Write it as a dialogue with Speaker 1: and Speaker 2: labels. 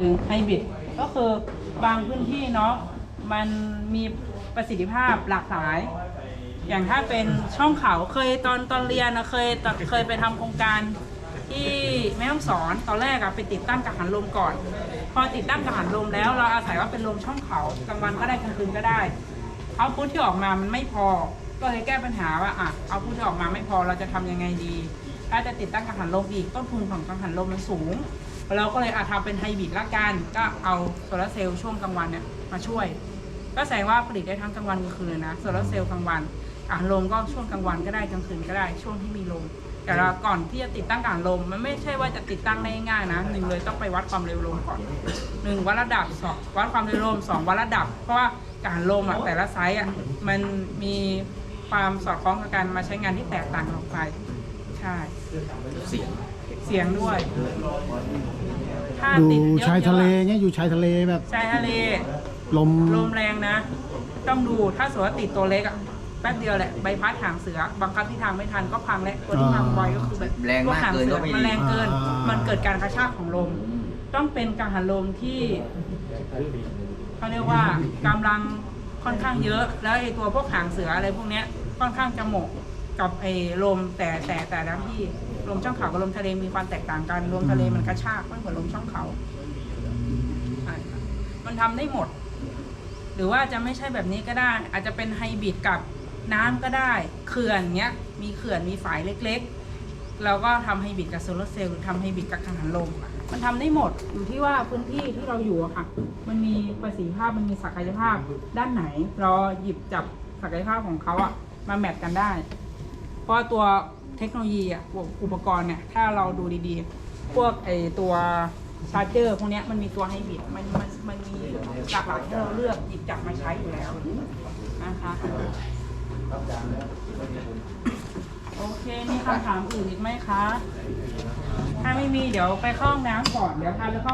Speaker 1: คือไฮบริดก็คือบางพื้นที่เนาะมันมีประสิทธิภาพหลากหลาย อย่างถ้าเป็นช่องเขาเคยตอนตอนเรียนนะเคยตอนเคยไปทำโครงการที่แม่ฮ่องสอนตอนแรกอะไปติดตั้งกังหันลมก่อน พอติดตั้งกังหันลมแล้วเราอาศัยว่าเป็นลมช่องเขากลางวันก็ได้กลางคืนก็ได้เอาพุทที่ออกมามันไม่พอ ก็เลยแก้ปัญหาว่าอะเอาพุทที่ออกมาไม่พอเราจะทำยังไงดี ถ้าจะติดตั้งกังหันลมอีกต้นทุนของกังหันลมมันสูง เราก็เลยอาทำเป็นไฮบริดละกัน ก็เอาโซลาร์เซลล์ช่วงกลางวันเนี่ยมาช่วย ก็แสดงว่าผลิตได้ทั้งกลางวันกลางคืนนะโซลาร์เซลล์กลางวันอะลมก็ช่วงกลางวันก็ได้กลางคืนก็ได้ช่วงที่มีลม แต่เราก่อนที่จะติดตั้งการลม มันไม่ใช่ว่าจะติดตั้งได้ง่ายนะหนึ่งเลยต้องไปวัดความเร็วลมก่อนหนึ่งวัดระดับสองวัดความเร็วลมสองวัดระดับ เพราะว่าการลมอะแต่ละไซส์อะมันมีความสอดคล้องกับการมาใช้งานที่แตกต่างออกไป ใช่
Speaker 2: เสียง
Speaker 1: เสียงด้วยถ้า
Speaker 3: อยู่
Speaker 1: ติดเยอะๆ
Speaker 3: ชายทะเลเงี้ยอยู่ชายทะเลแบบ
Speaker 1: ชายทะเล
Speaker 3: ลม
Speaker 1: ลมแรงนะ ต้องดูถ้าสมมติว่าติดตัวเล็กอะแป๊บเดียวแหละใบพัดหางเสือบังคับที่ทางไม่ทันก็พังแล้วตัวที่พังไวก็คือแบบ
Speaker 2: แรงมาก
Speaker 1: พวหาง
Speaker 2: เกิน
Speaker 1: เสื
Speaker 2: ก็
Speaker 1: อ
Speaker 2: ไม่
Speaker 1: มัน
Speaker 2: ดี
Speaker 1: แรงเกิน
Speaker 3: อ่ามั
Speaker 1: มันเกิดการกระชากของลม ต้องเป็นกังหันลมที่เขาเรียกว่ากำลังค่อนข้างเยอะ แล้วไอ้ตัวพวกหางเสืออะไรพวกเนี้ยค่อนข้างจะเหมาะ กับไอ้ลมแต่แต่แต่ละที่ลมช่องเขากับลมทะเลมีความแตกต่างกันลมทะเลมันกระชากไม่เหมือนลมช่องเขาใช่ค่ะมันทำได้หมด หรือว่าจะไม่ใช่แบบนี้ก็ได้ อาจจะเป็นไฮบริดกับน้ำก็ได้เขื่อนเนี้ย มีเขื่อนมีฝายเล็กๆเราก็ทำไฮบริดกับโซลาร์เซลล์หรือทำไฮบริดกับกังหันลมอะมันทำได้หมดอยู่ที่ว่าพื้นที่ที่เราอยู่อะค่ะ มันมีประสิทธิภาพมันมีศักยภาพด้านไหน เราหยิบจับศักยภาพของเขาอะมาแมทกันได้ เพราะตัวเทคโนโลยีอะอุปกรณ์เนี่ย ถ้าเราดูดีๆ พวกไอตัวชาร์เจอร์พวกนี้มันมีตัวไฮบริดมันมันมันมีหลากหลายให้เราเลือกหยิบจับมาใช้อยู่แล้วนะคะโอเคมีคำถามอื่นอีกไหมคะ ถ้าไม่มีเดี๋ยวไปเข้าห้องน้ำก่อน เดี๋ยวพาไปเข้า